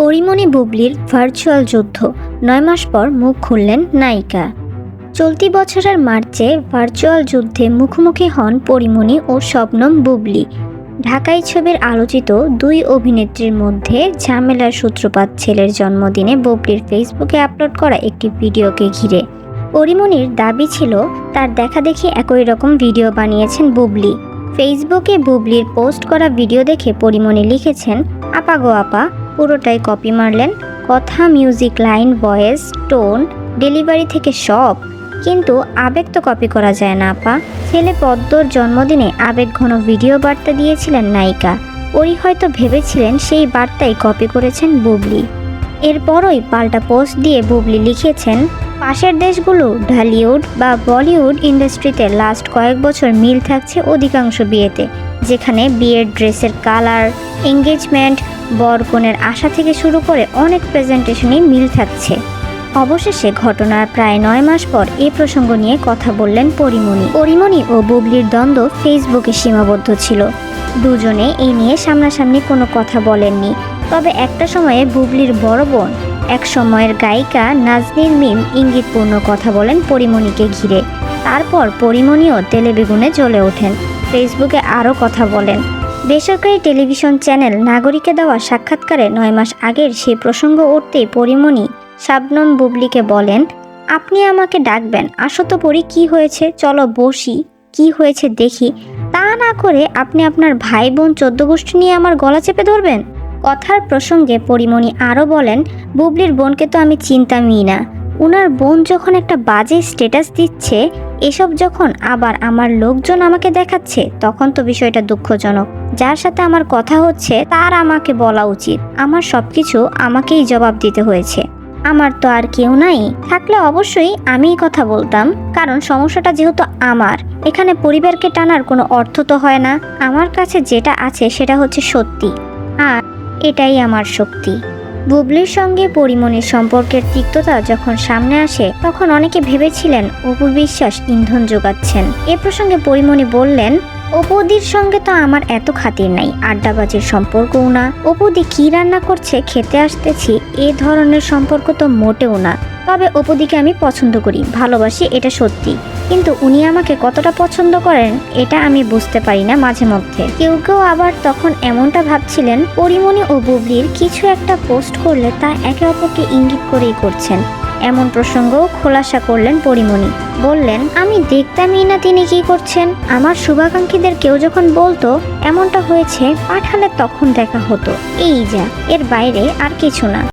পরিমণি বুবলির ভার্চুয়াল যুদ্ধ। নয় মাস পর মুখ খুললেন নায়িকা। চলতি বছরের মার্চে ভার্চুয়াল যুদ্ধে মুখোমুখি হন পরিমণি ও শবনম বুবলি। ঢাকাই ছবির আলোচিত দুই অভিনেত্রীর মধ্যে ঝামেলার সূত্রপাত ছেলের জন্মদিনে বুবলির ফেসবুকে আপলোড করা একটি ভিডিওকে ঘিরে। পরিমণির দাবি ছিল, তার দেখাদেখি একই রকম ভিডিও বানিয়েছেন বুবলি। ফেসবুকে বুবলির পোস্ট করা ভিডিও দেখে পরিমণি লিখেছেন, আপা গো আপা পুরোটাই কপি মারলেন। কথা music line voice tone delivery থেকে সব। কিন্তু আবেগ তো কপি করা যায় না, আপা। ছেলে পদ্মর জন্মদিনে আবেগ ঘন ভিডিও বার্তা দিয়েছিলেন নায়িকা। ওই হয়তো ভেবেছিলেন সেই বার্তাই কপি করেছেন বুবলি। এরপরই পাল্টা পোস্ট দিয়ে বুবলি লিখেছেন, পাশের দেশগুলো, ঢালিউড বা বলিউড ইন্ডাস্ট্রিতে লাস্ট কয়েক বছর মিল থাকছে অধিকাংশ বিয়েতে। যেখানে বিয়ের ড্রেসের কালার এঙ্গেজমেন্ট বর কনের আশা থেকে শুরু করে অনেক প্রেজেন্টেশনই মিল থাকছে। অবশেষে ঘটনার প্রায় নয় মাস পর এ প্রসঙ্গ নিয়ে কথা বললেন পরিমণি। পরিমণি ও বুবলির দ্বন্দ্ব ফেসবুকে সীমাবদ্ধ ছিল। দুজনে এই নিয়ে সামনাসামনি কোনো কথা বলেননি। তবে একটা সময়ে বুবলির বড় বোন, এক সময়ের গায়িকা নাজনীর মিম ইঙ্গিতপূর্ণ কথা বলেন পরিমণিকে ঘিরে। তারপর পরিমণিও তেলেবেগুনে জ্বলে ওঠেন। ফেসবুকে আরও কথা বলেন। বেসরকারি টেলিভিশন চ্যানেল নাগরিকে দেওয়া সাক্ষাৎকারে নয় মাস আগের সেই প্রসঙ্গ উঠতেই পরিমণি শাবনম বুবলিকে বলেন, আপনি আমাকে ডাকবেন, আসো তো পরি কি হয়েছে, চলো বসি, কি হয়েছে দেখি। তা না করে আপনি আপনার ভাই বোন চোদ্দ গোষ্ঠী নিয়ে আমার গলা চেপে ধরবেন? কথার প্রসঙ্গে পরিমণি আরও বলেন, বুবলির বোনকে তো আমি চিন্তামই না। উনার বোন যখন একটা বাজে স্ট্যাটাস দিচ্ছে এসব যখন আবার আমার লোকজন আমাকে দেখাচ্ছে, তখন তো বিষয়টা দুঃখজনক। যার সাথে আমার কথা হচ্ছে, তার আমাকে বলা উচিত। আমার সব কিছু আমাকেই জবাব দিতে হয়েছে। আমার তো আর কেউ নাই। থাকলে অবশ্যই আমিই কথা বলতাম, কারণ সমস্যাটা যেহেতু আমার, এখানে পরিবারকে টানার কোনো অর্থ তো হয় না। আমার কাছে যেটা আছে, সেটা হচ্ছে সত্যি। আর এটাই আমার শক্তি। বুবলির সঙ্গে পরিমণির সম্পর্কের তিক্ততা যখন সামনে আসে, তখন অনেকে ভেবেছিলেন অপু বিশ্বাস ইন্ধন যোগাচ্ছেন। এ প্রসঙ্গে পরিমণি বললেন, অপুদির সঙ্গে তো আমার এত খাতির নাই, আড্ডাবাজির সম্পর্কও না। অপুদি কি রান্না করছে, খেতে আসতেছি, এ ধরনের সম্পর্ক তো মোটেও না। তবে অপুদিকে আমি পছন্দ করি, ভালোবাসি, এটা সত্যি। কিন্তু উনি আমাকে কতটা পছন্দ করেন, এটা আমি বুঝতে পারি না মাঝে মধ্যে। কেউ কেউ আবার তখন এমনটা ভাবছিলেন, পরিমণি ও বুবলির কিছু একটা পোস্ট করলে তা একে অপরকে ইঙ্গিত করেই করছেন। এমন প্রসঙ্গও খোলাসা করলেন পরিমণি। বললেন, আমি দেখতামই না তিনি কি করছেন। আমার শুভাকাঙ্ক্ষীদের কেউ যখন বলতো, এমনটা হয়েছে, পাঠালে তখন দেখা হতো। এই যা, এর বাইরে আর কিছু না।